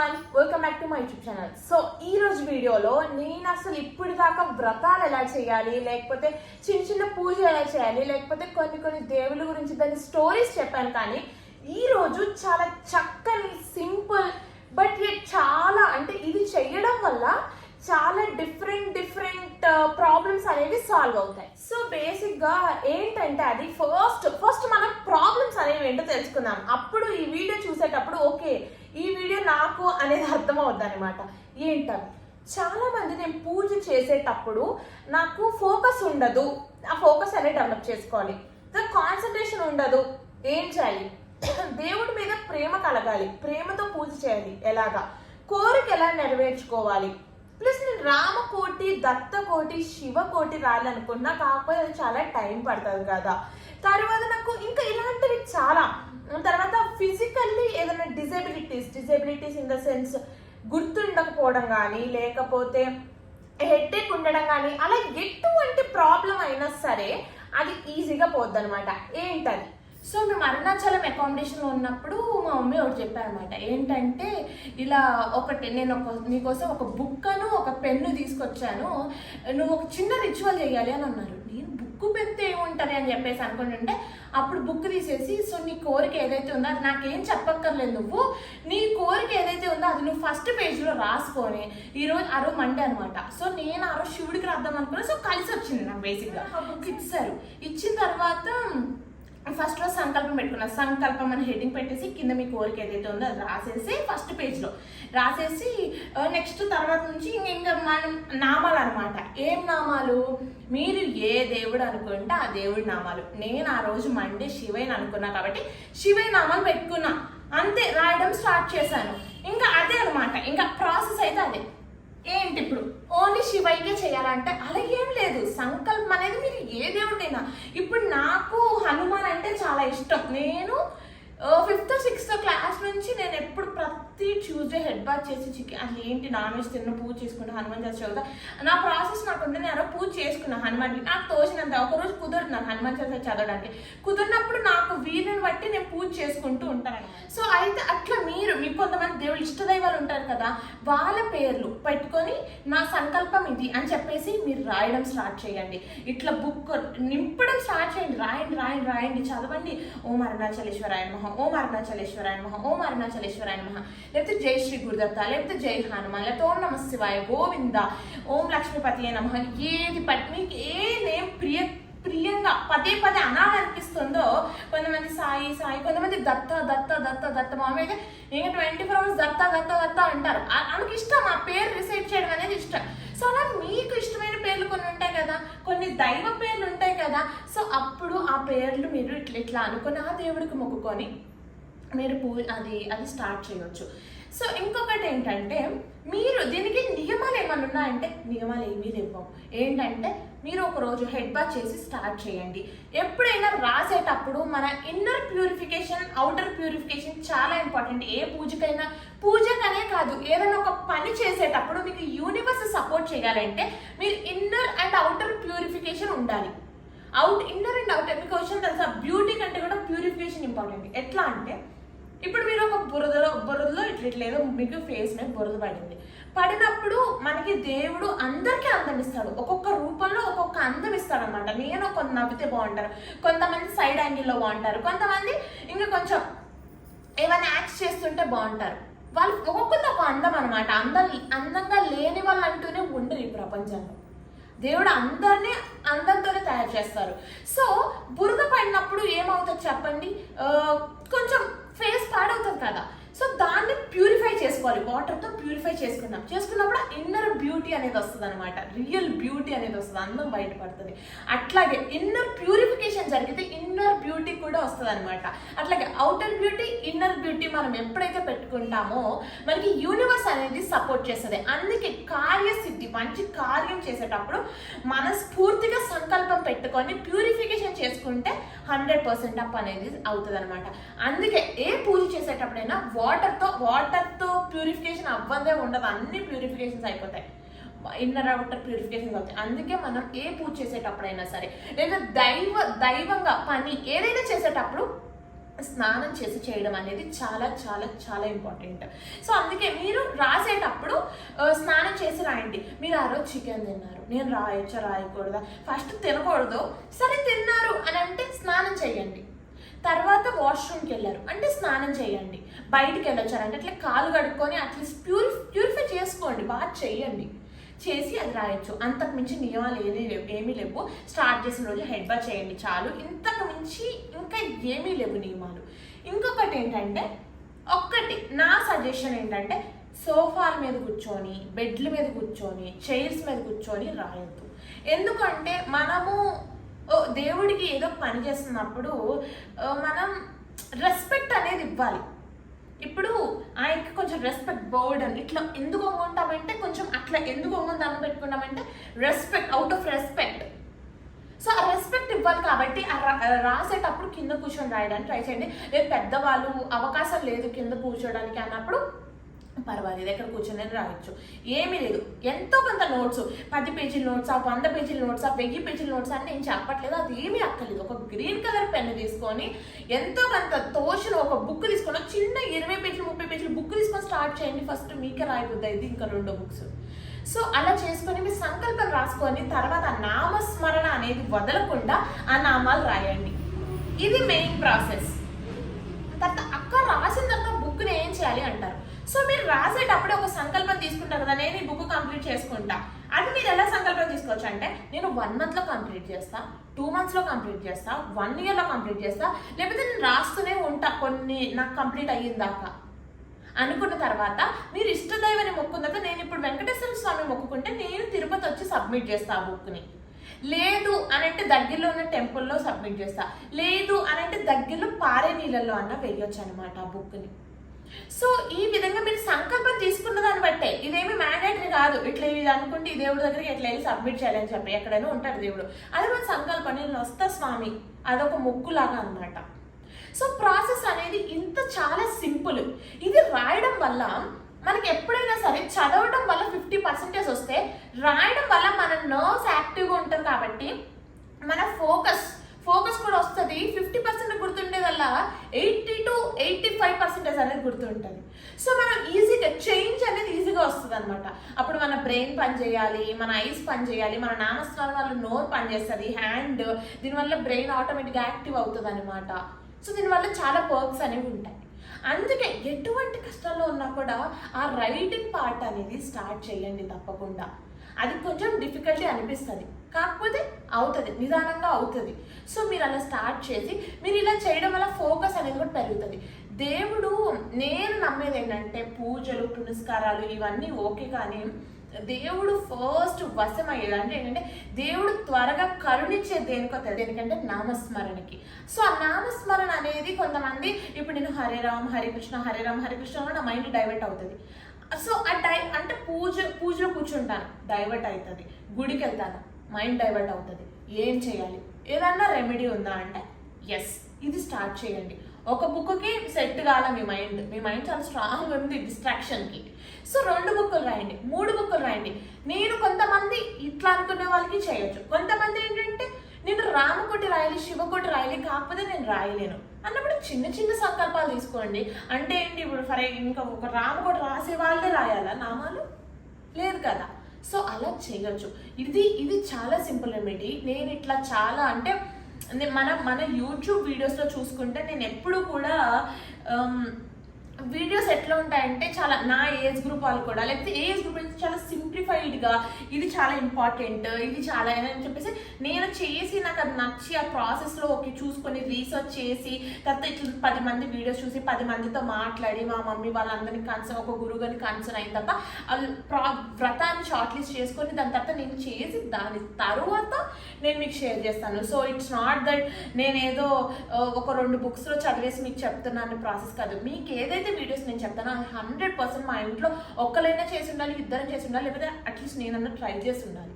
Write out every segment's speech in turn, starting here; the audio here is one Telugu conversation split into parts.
Everyone welcome back to my YouTube channel so ఈ రోజు వీడియోలో నేను అసలు ఇప్పుడు దాకా వ్రతాలు ఎలా చేయాలి లేకపోతే చిన్న చిన్న పూజలు ఎలా చేయాలి లేకపోతే కొన్ని కొన్ని దేవుళ్ళ గురించి దాని స్టోరీస్ చెప్పాను కానీ ఈ రోజు చాలా చక్కని సింపుల్ బట్ చాలా అంటే ఇది చేయడం వల్ల చాలా డిఫరెంట్ డిఫరెంట్ ప్రాబ్లమ్స్ అనేవి సాల్వ్ అవుతాయి. సో బేసిక్గా ఏంటంటే అది ఫస్ట్ ఫస్ట్ మనం ప్రాబ్లమ్స్ అనేవి ఏంటో తెలుసుకుందాం. అప్పుడు ఈ వీడియో చూసేటప్పుడు ఓకే ఈ వీడియో నాకు అనేది అర్థమవుద్ది అనమాట ఏంటది? చాలా మంది నేను పూజ చేసేటప్పుడు నాకు ఫోకస్ ఉండదు. ఆ ఫోకస్ అనేది డెవలప్ చేసుకోవాలి. కాన్సన్ట్రేషన్ ఉండదు. ఏం చేయాలి? దేవుడి మీద ప్రేమ కలగాలి. ప్రేమతో పూజ చేయాలి. ఎలాగా? కోరిక ఎలా నెరవేర్చుకోవాలి? ప్లస్ నేను రామకోటి దత్తకోటి శివకోటి రాయాలనుకున్నా కాకపోతే అది చాలా టైం పడుతుంది కదా. తర్వాత నాకు ఇంకా ఇలాంటివి చాలా. తర్వాత ఫిజికల్లీ ఏదైనా disabilities disabilities in the sense గుర్తుండకపోవడం కానీ లేకపోతే హెడ్ఏక్ ఉండడం కానీ అలా ఎటువంటి ప్రాబ్లం అయినా సరే అది ఈజీగా పోద్ది అనమాట ఏంటది? సో మేము అరుణాచలం అకామిడేషన్లో ఉన్నప్పుడు మా మమ్మీ ఒకటి చెప్పారనమాట ఏంటంటే ఇలా ఒకటి నేను ఒక నీకోసం ఒక బుక్కను ఒక పెన్ను తీసుకొచ్చాను. నువ్వు ఒక చిన్న రిచువల్ చేయాలి అని అన్నారు. నేను బుక్ పెడితే ఏముంటుంది అని చెప్పేసి అనుకుంటుంటే అప్పుడు బుక్ తీసేసి సో నీ కోరిక ఏదైతే ఉందో అది నాకేం చెప్పక్కర్లేదు నువ్వు. నీ కోరిక ఏదైతే ఉందో అది నువ్వు ఫస్ట్ పేజ్లో రాసుకొని ఈరోజు ఆ రోజు మండే అనమాట సో నేను ఆ రోజు శివుడికి రాద్దాం అనుకున్నా. సో కలిసి వచ్చింది నాకు బేసిక్గా ఆ బుక్ ఇచ్చారు. ఇచ్చిన తర్వాత ఫస్ట్ రోజు సంకల్పం పెట్టుకున్నా. సంకల్పం అని హెడ్డింగ్ పెట్టేసి కింద మీ కోరిక ఏదైతే ఉందో అది రాసేసి ఫస్ట్ పేజ్లో రాసేసి నెక్స్ట్ తర్వాత నుంచి ఇంక ఇంకా మనం నామాలు అనమాట ఏం నామాలు? మీరు ఏ దేవుడు అనుకుంటే ఆ దేవుడి నామాలు. నేను ఆ రోజు మండే శివయ్యని అనుకున్నా కాబట్టి శివయ్య నామాలు పెట్టుకున్నా. అంతే రాయడం స్టార్ట్ చేశాను. ఇంకా అదే అనమాట ఇంకా ప్రాసెస్ అయితే అదే. ఏంటి ఇప్పుడు ఓన్లీ శివయ్యకే చేయాలంటే అలాగేం లేదు. సంకల్పం అనేది మీరు ఏ దేవుడైనా ఇప్పుడు నాకు హనుమాన్ అంటే చాలా ఇష్టం. నేను ఫిఫ్త్ సిక్స్త్ క్లాస్ నుంచి నేను ఎప్పుడు ప్రతి ట్యూస్డే హెడ్ బాత్ చేసి చికెన్ అసలు ఏంటి నాన్ వెజ్ తిన్న పూజ చేసుకుంటా హనుమాన్ చాలీసా చదువుతా. నా ప్రాసెస్ నాకు ఉంటుంది నేను పూజ చేసుకున్నా హనుమాన్కి. నాకు తోచినంత ఒక రోజు కుదరదు నాకు హనుమాన్ చాలీసా చదవడానికి. కుదిరినప్పుడు నాకు వీలుని బట్టి నేను పూజ చేసుకుంటూ ఉంటాను సో అయితే అట్లా మీరు మీ కొంతమంది దేవుళ్ళు ఇష్టదైవాలు ఉంటారు కదా వాళ్ళ పేర్లు పెట్టుకొని నా సంకల్పం ఇది అని చెప్పేసి మీరు రాయడం స్టార్ట్ చేయండి. ఇట్లా బుక్ నింపడం స్టార్ట్ చేయండి రాయండి రాయండి రాయండి చదవండి. ఓం అరుణాచలేశ్వరాయ నమః. ఓం అరుణాచలేశ్వరాయ నమః. ఓం అరుణాచలేశ్వరాయ నమః. లేకపోతే జై శ్రీ గురుదత్త లేకపోతే జై హనుమాన్ లేకపోతే ఓం నమ శివాయ గోవింద ఓం లక్ష్మీపతి నమః ఏది పట్ మీకు ఏ నేమ్ ప్రియ ప్రియంగా పదే పదే అనాలనిపిస్తుందో కొంతమంది సాయి సాయి కొంతమంది దత్త దత్త దత్త దత్త మామూలు అయితే ఇంకా twenty four hours Datta Datta Datta అంటారు. ఆమెకి ఇష్టం ఆ పేరు రిసైడ్ చేయడం అనేది ఇష్టం సో అలా మీకు ఇష్టమైన పేర్లు కొన్ని ఉంటాయి కదా కొన్ని దైవ పేర్లు ఉంటాయి కదా సో అప్పుడు ఆ పేర్లు మీరు ఇట్లా ఇట్లా అనుకుని ఆ దేవుడికి మొక్కుకొని మీరు పూ అది అది స్టార్ట్ చేయొచ్చు. సో ఇంకొకటి ఏంటంటే మీరు దీనికి నియమాలు ఏమైనా ఉన్నాయంటే నియమాలు ఏమీ లేవు. ఏంటంటే మీరు ఒక రోజు హెడ్ బాత్ చేసి స్టార్ట్ చేయండి. ఎప్పుడైనా రాసేటప్పుడు మన ఇన్నర్ ప్యూరిఫికేషన్ అవుటర్ ప్యూరిఫికేషన్ చాలా ఇంపార్టెంట్ ఏ పూజకైనా పూజకనే కాదు ఏదైనా ఒక పని చేసేటప్పుడు మీకు యూనివర్స్ సపోర్ట్ చేయాలంటే మీరు ఇన్నర్ అండ్ అవుటర్ ప్యూరిఫికేషన్ ఉండాలి. అవుట్ ఇన్నర్ అండ్ అవుటర్ మీకు వచ్చిన తెలుసా? బ్యూటీ కంటే కూడా ప్యూరిఫికేషన్ ఇంపార్టెంట్ ఎట్లా అంటే ఇప్పుడు మీరు ఒక బురదలో బురదలో ఇట్లా ఇట్లా మీకు ఫేస్ మీద బురద పడింది. పడినప్పుడు మనకి దేవుడు అందరికీ అందం ఇస్తాడు ఒక్కొక్క రూపంలో ఒక్కొక్క అందం ఇస్తాడు అనమాట నేను కొంత నవ్వితే బాగుంటారు. కొంతమంది సైడ్ యాంగిల్లో బాగుంటారు. కొంతమంది ఇంకా కొంచెం ఏమైనా యాక్ట్ చేస్తుంటే బాగుంటారు. వాళ్ళు ఒక్కొక్కరితో ఒక అందం అనమాట. అందం అందంగా లేని వాళ్ళు అంటూనే ఉండరు ఈ ప్రపంచంలో. దేవుడు అందరినీ అందంతోనే తయారు చేస్తారు. సో బురద పడినప్పుడు ఏమవుతుంది చెప్పండి ఆ, కొంచెం ఫేస్ పాడవుతుంది కదా సో దాన్ని ప్యూరిఫై చేసుకోవాలి. వాటర్తో ప్యూరిఫై చేసుకుందాం. చేసుకున్నప్పుడు ఇన్నర్ బ్యూటీ అనేది వస్తుంది అనమాట రియల్ బ్యూటీ అనేది వస్తుంది. అందం బయటపడుతుంది. అట్లాగే ఇన్నర్ ప్యూరిఫికేషన్ జరిగితే ఇన్నర్ బ్యూటీ కూడా వస్తుంది అనమాట అట్లాగే అవుటర్ బ్యూటీ ఇన్నర్ బ్యూటీ మనం ఎప్పుడైతే పెట్టుకుంటామో మనకి యూనివర్స్ అనేది సపోర్ట్ చేస్తుంది. అందుకే కార్యసిద్ధి మంచి కార్యం చేసేటప్పుడు మనస్ఫూర్తిగా సంకల్పం పెట్టుకొని ప్యూరిఫికేషన్ చేసుకుంటే హండ్రెడ్ పర్సెంట్ అప్ అనేది అవుతుంది అనమాట అందుకే ఏ పూజ చేసేటప్పుడైనా వాటర్తో వాటర్తో ప్యూరిఫికేషన్ అవ్వదే ఉండదు. అన్ని ప్యూరిఫికేషన్స్ అయిపోతాయి. ఇన్నర్ అవుటర్ ప్యూరిఫికేషన్ అవుతాయి. అందుకే మనం ఏ పూజ చేసేటప్పుడైనా సరే లేదా దైవ దైవంగా పని ఏదైనా చేసేటప్పుడు స్నానం చేసి చేయడం అనేది చాలా చాలా చాలా ఇంపార్టెంట్. సో అందుకే మీరు రాసేటప్పుడు స్నానం చేసి రాయండి. మీరు ఆ రోజు చికెన్ తిన్నారు. నేను రాయొచ్చా రాయకూడదా? ఫస్ట్ తినకూడదు. సరే తిన్నారు అని అంటే స్నానం చేయండి. తర్వాత వాష్రూమ్కి వెళ్ళారు అంటే స్నానం చేయండి. బయటికి వెళ్ళొచ్చారంటే అట్లా కాలు కడుక్కొని అట్లీస్ట్ ప్యూరి ప్యూరిఫై చేసుకోండి. బాగా చేయండి చేసి అది రాయొచ్చు. అంతకు మించి నియమాలు ఏమీ లేవు ఏమీ లేవు. స్టార్ట్ చేసిన రోజు హెడ్ బా చేయండి చాలు. ఇంతకు మించి ఇంకా ఏమీ లేవు నియమాలు. ఇంకొకటి ఏంటంటే ఒక్కటి నా సజెషన్ ఏంటంటే సోఫాల మీద కూర్చొని బెడ్ల మీద కూర్చొని చైర్స్ మీద కూర్చొని రాయొద్దు. ఎందుకంటే మనము దేవుడికి ఏదో పని చేస్తున్నప్పుడు మనం రెస్పెక్ట్ అనేది ఇవ్వాలి. ఇప్పుడు ఆయనకి కొంచెం రెస్పెక్ట్ బోర్డన్ ఇట్లా ఎందుకు ఒంగుంటామంటే కొంచెం అట్లా ఎందుకు వంగుని పెట్టుకున్నామంటే respect out of respect so ఆ రెస్పెక్ట్ ఇవ్వాలి కాబట్టి రాసేటప్పుడు కింద కూర్చొని రాయడానికి ట్రై చేయండి. లేదు పెద్దవాళ్ళు అవకాశం లేదు కింద కూర్చోడానికి అన్నప్పుడు పర్వాలేదు ఎక్కడ కూర్చొని రాయొచ్చు. ఏమీ లేదు. ఎంతో కొంత నోట్స్ పది పేజీల నోట్స్ ఆ వంద పేజీల నోట్స్ ఆ వెయ్యి పేజీల నోట్స్ అని నేను చెప్పట్లేదు. అది ఏమీ అక్కర్లేదు. ఒక గ్రీన్ కలర్ పెన్ తీసుకొని ఎంతో కొంత తోచిన ఒక బుక్ తీసుకొని చిన్న ఇరవై పేజీలు ముప్పై పేజీలు బుక్ తీసుకొని స్టార్ట్ చేయండి. ఫస్ట్ మీకే రాయబుద్ది ఇది ఇంకా రెండో బుక్స్. సో అలా చేసుకొని మీ సంకల్పం రాసుకొని తర్వాత నామస్మరణ అనేది వదలకుండా ఆ నామాలు రాయండి. ఇది మెయిన్ ప్రాసెస్. తర్వాత సో మీరు రాసేటప్పుడే ఒక సంకల్పం తీసుకుంటారు కదా నేను ఈ బుక్ కంప్లీట్ చేసుకుంటా. అది మీరు ఎలా సంకల్పం తీసుకోవచ్చు అంటే నేను వన్ మంత్లో కంప్లీట్ చేస్తా టూ మంత్స్లో కంప్లీట్ చేస్తా వన్ ఇయర్లో కంప్లీట్ చేస్తా లేకపోతే నేను రాస్తూనే ఉంటా కొన్ని నాకు కంప్లీట్ అయ్యిందాకా అనుకున్న తర్వాత మీరు ఇష్టదైవని మొక్కున్న తర్వాత నేను ఇప్పుడు వెంకటేశ్వర స్వామి మొక్కుకుంటే నేను తిరుపతి వచ్చి సబ్మిట్ చేస్తా ఆ బుక్ని లేదు అని అంటే దగ్గరలో ఉన్న టెంపుల్లో సబ్మిట్ చేస్తా. లేదు అని అంటే దగ్గరలో పారే నీళ్ళల్లో అన్న వేయొచ్చు అనమాట ఆ బుక్ని సో ఈ విధంగా మీరు సంకల్పం తీసుకున్న దాన్ని బట్టే ఇదేమి మ్యాండేటరీ కాదు. ఇట్లా ఇది అనుకుంటే ఈ దేవుడి దగ్గరికి ఎట్లా వెళ్ళి సబ్మిట్ చేయాలని చెప్పి ఎక్కడైనా ఉంటాడు దేవుడు. అది మన సంకల్పం. నేను వస్తా స్వామి. అదొక మొక్కులాగా అన్నమాట. సో ప్రాసెస్ అనేది ఇంత చాలా సింపుల్. ఇది రాయడం వల్ల మనకి ఎప్పుడైనా సరే చదవడం వల్ల ఫిఫ్టీ పర్సెంటేజ్ వస్తే రాయడం వల్ల మన నర్వ్స్ యాక్టివ్గా ఉంటుంది కాబట్టి మన ఫోకస్ ఫోకస్ కూడా వస్తుంది. Fifty percent గుర్తుండేదల్లా eighty to eighty five percentage అనేది గుర్తుంటుంది. సో మనం ఈజీగా చేంజ్ అనేది ఈజీగా వస్తుంది అనమాట అప్పుడు మన బ్రెయిన్ పని చేయాలి మన ఐస్ పని చేయాలి మన నామస్నానం వల్ల నోరు పనిచేస్తుంది హ్యాండ్ దీనివల్ల బ్రెయిన్ ఆటోమేటిక్గా యాక్టివ్ అవుతుంది అనమాట సో దీనివల్ల చాలా పర్క్స్ అనేవి ఉంటాయి. అందుకే ఎటువంటి కష్టాల్లో ఉన్నా కూడా ఆ రైటింగ్ పార్ట్ అనేది స్టార్ట్ చేయండి తప్పకుండా. అది కొంచెం డిఫికల్టీ అనిపిస్తుంది. కాకపోతే అవుతుంది నిదానంగా అవుతుంది. సో మీరు అలా స్టార్ట్ చేసి మీరు ఇలా చేయడం వల్ల ఫోకస్ అనేది కూడా పెరుగుతుంది. దేవుడు నేను నమ్మేది ఏంటంటే పూజలు పునస్కారాలు ఇవన్నీ ఓకే కానీ దేవుడు ఫస్ట్ వశం అయ్యేది అంటే ఏంటంటే దేవుడు త్వరగా కరుణించే దేనికో దేనికంటే నామస్మరణకి. సో ఆ నామస్మరణ అనేది కొంతమంది ఇప్పుడు నేను హరే రామ్ హరే కృష్ణ హరే రామ్ హరే కృష్ణ నా మైండ్ డైవర్ట్ అవుతుంది. సో ఆ డై అంటే పూజ పూజలో కూర్చుంటాను. డైవర్ట్ అవుతుంది. గుడికి వెళ్తాను మైండ్ డైవర్ట్ అవుతుంది. ఏం చేయాలి? ఏదన్నా రెమెడీ ఉందా అంటే ఎస్ ఇది స్టార్ట్ చేయండి. ఒక బుక్కి సెట్ కాల మీ మైండ్ మీ మైండ్ చాలా స్ట్రాంగ్ ఉంది డిస్ట్రాక్షన్కి సో రెండు బుక్కులు రాయండి. మూడు బుక్కులు రాయండి. నేను కొంతమంది ఇట్లా అనుకునే వాళ్ళకి చేయొచ్చు. కొంతమంది ఏంటంటే నేను రామకోటి రాయాలి శివకోటి రాయాలి కాకపోతే నేను రాయలేను. అన్నప్పుడు చిన్న చిన్న సంకల్పాలు తీసుకోండి. అంటే ఏంటి ఇప్పుడు ఫర్ ఇంకా ఒక రామకోటి రాసే వాళ్ళే రాయాలా? నామాలు? లేదు కదా. సో అలా చేయొచ్చు. ఇది ఇది చాలా సింపుల్ రెమెడీ. నేను ఇట్లా చాలా అంటే మన మన యూట్యూబ్ వీడియోస్లో చూసుకుంటే నేను ఎప్పుడు కూడా వీడియోస్ ఎట్లా ఉంటాయంటే చాలా నా ఏజ్ గ్రూప్ వాళ్ళు కూడా లేకపోతే ఏజ్ గ్రూప్ నుంచి చాలా సింప్లిఫైడ్గా ఇది చాలా ఇంపార్టెంట్ ఇది చాలా అని చెప్పేసి నేను చేసి నాకు అది నచ్చి ఆ ప్రాసెస్లో ఓకే చూసుకొని రీసెర్చ్ చేసి తర్వాత ఇట్లా పది మంది వీడియోస్ చూసి పది మందితో మాట్లాడి మా మమ్మీ వాళ్ళందరినీ కన్సర్న్ ఒక గురువుని కన్సర్న్ అయిన తర్వాత ప్రా వ్రతాన్ని షార్ట్ లిస్ట్ చేసుకొని దాని తర్వాత నేను చేసి దాని తర్వాత నేను మీకు షేర్ చేస్తాను. సో ఇట్స్ నాట్ దట్ నేనేదో ఒక రెండు బుక్స్లో చదివేసి మీకు చెప్తున్నాను ప్రాసెస్ కాదు. మీకు ఏదైతే వీడియోస్ నేను చెప్తానో. అది హండ్రెడ్ పర్సెంట్ మా ఇంట్లో ఒక్కరైనా చేసి ఉండాలి ఇద్దరం చేసి ఉండాలి లేకపోతే అట్లీస్ట్ నేనన్నా ట్రై చేసి ఉండాలి.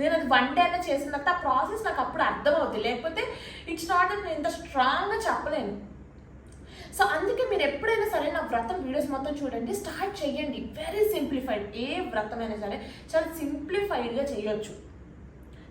నేను అది వన్ డే అయినా చేసిన తర్వాత ఆ ప్రాసెస్ నాకు అప్పుడు అర్థమవుతుంది లేకపోతే ఇట్స్ నాట్ నేను ఇంత స్ట్రాంగ్గా చెప్పలేను. సో అందుకే మీరు ఎప్పుడైనా సరే నా వ్రతం వీడియోస్ మొత్తం చూడండి. స్టార్ట్ చేయండి. వెరీ సింప్లిఫైడ్ ఏ వ్రతమైనా సరే చాలా సింప్లిఫైడ్గా చేయొచ్చు.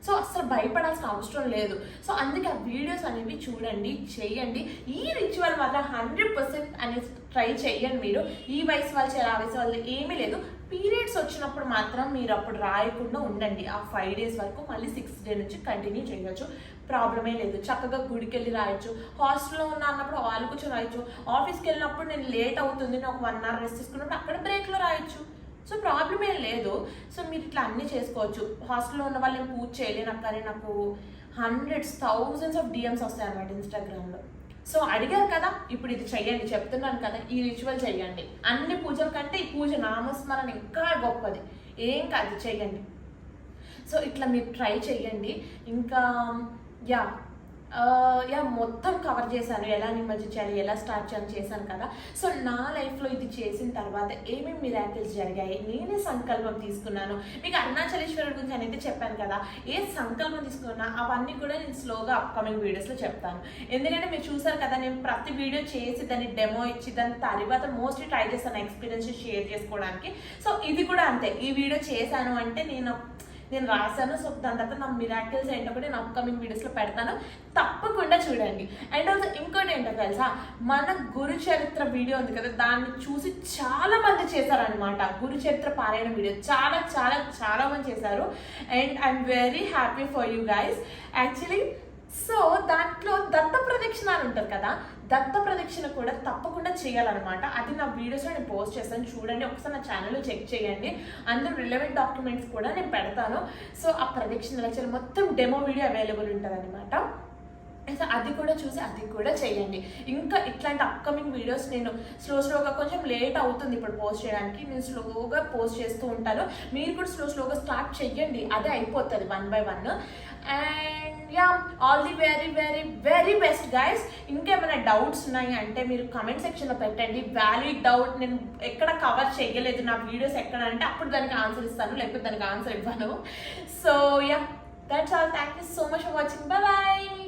సో అసలు భయపడాల్సిన అవసరం లేదు. సో అందుకే ఆ వీడియోస్ అనేవి చూడండి చేయండి. ఈ రిచువల్ మాత్రం హండ్రెడ్ పర్సెంట్ అనేది ట్రై చేయండి మీరు. ఈ వయసు వాళ్ళు చేయాలి ఆ వయసు వాళ్ళు ఏమీ లేదు. పీరియడ్స్ వచ్చినప్పుడు మాత్రం మీరు అప్పుడు రాయకుండా ఉండండి. ఆ ఫైవ్ డేస్ వరకు మళ్ళీ సిక్స్ డే నుంచి కంటిన్యూ చేయొచ్చు. ప్రాబ్లమే లేదు. చక్కగా గుడికి వెళ్ళి రాయొచ్చు హాస్టల్లో ఉన్నా అన్నప్పుడు వాళ్ళు కూర్చొని రాయొచ్చు. ఆఫీస్కి వెళ్ళినప్పుడు నేను లేట్ అవుతుంది నేను ఒక వన్ అవర్ రెస్ట్ తీసుకున్నప్పుడు అక్కడ బ్రేక్లో రాయొచ్చు సో ప్రాబ్లం ఏం లేదు. సో మీరు ఇట్లా అన్నీ చేసుకోవచ్చు. హాస్టల్లో ఉన్న వాళ్ళు నేను పూజ చేయలేను కానీ నాకు హండ్రెడ్స్ థౌజండ్స్ ఆఫ్ డిఎమ్స్ వస్తాయి అనమాట ఇన్స్టాగ్రామ్లో సో అడిగారు కదా ఇప్పుడు ఇది చెయ్యండి చెప్తున్నాను కదా ఈ రిచువల్ చెయ్యండి. అన్ని పూజల కంటే ఈ పూజ నామస్మరణ ఇంకా గొప్పది. ఏం కాదు చెయ్యండి. సో ఇట్లా మీరు ట్రై చేయండి ఇంకా యా యా మొత్తం కవర్ చేశాను. ఎలా నిమజ్జనం చేయాలి ఎలా స్టార్ట్ చేయాలి చేశాను కదా. సో నా లైఫ్లో ఇది చేసిన తర్వాత ఏమేమి మిరాకిల్స్ జరిగాయి నేనే సంకల్పం తీసుకున్నాను. మీకు అరుణాచలేశ్వరుడు గురించి అనేది చెప్పాను కదా ఏ సంకల్పం తీసుకున్నా అవన్నీ కూడా నేను స్లోగా అప్కమింగ్ వీడియోస్లో చెప్తాను. ఎందుకంటే మీరు చూసారు కదా నేను ప్రతి వీడియో చేసి దాన్ని డెమో ఇచ్చి దాని తర్వాత మోస్ట్లీ ట్రై చేస్తాను ఎక్స్పీరియన్స్ షేర్ చేసుకోవడానికి. సో ఇది కూడా అంతే. ఈ వీడియో చేశాను అంటే నేను నేను రాశాను. సో దాని తర్వాత నా మిరాకిల్స్ ఏంటో కూడా నేను అప్కమింగ్ వీడియోస్లో పెడతాను. తప్పకుండా చూడండి. అండ్ ఆల్సో ఇంకోటి ఏంటో తెలుసా? మన గురు చరిత్ర వీడియో ఉంది కదా దాన్ని చూసి చాలా మంది చేశారనమాట గురు చరిత్ర పారాయణ వీడియో చాలా చాలా చాలా మంది చేశారు. And I'm very happy for you guys actually so దాంట్లో ఉంటుంది కదా దత్త ప్రదక్షిణ కూడా తప్పకుండా చేయాలన్నమాట. అది నా వీడియోస్లో నేను పోస్ట్ చేస్తాను. చూడండి ఒకసారి నా ఛానల్లో చెక్ చేయండి. అందరూ రిలవెంట్ డాక్యుమెంట్స్ కూడా నేను పెడతాను. సో ఆ ప్రదక్షిణ ఎలా మొత్తం డెమో వీడియో అవైలబుల్ ఉంటుంది అనమాట సో అది కూడా చూసి అది కూడా చేయండి ఇంకా ఇట్లాంటి అప్కమింగ్ వీడియోస్ నేను స్లో స్లోగా కొంచెం లేట్ అవుతుంది ఇప్పుడు పోస్ట్ చేయడానికి. నేను స్లోగా పోస్ట్ చేస్తూ ఉంటాను. మీరు కూడా స్లో స్లోగా స్టార్ట్ చెయ్యండి. అదే అయిపోతుంది one by one and yeah all the very very very best guys ఇంకేమైనా డౌట్స్ ఉన్నాయి అంటే మీరు కమెంట్ సెక్షన్లో పెట్టండి. వ్యాలిడ్ డౌట్ నేను ఎక్కడ కవర్ చేయలేదు నా వీడియోస్ ఎక్కడ అంటే అప్పుడు దానికి ఆన్సర్ ఇస్తాను. లేకపోతే దానికి ఆన్సర్ ఇవ్వను. So yeah that's all thank you so much for watching bye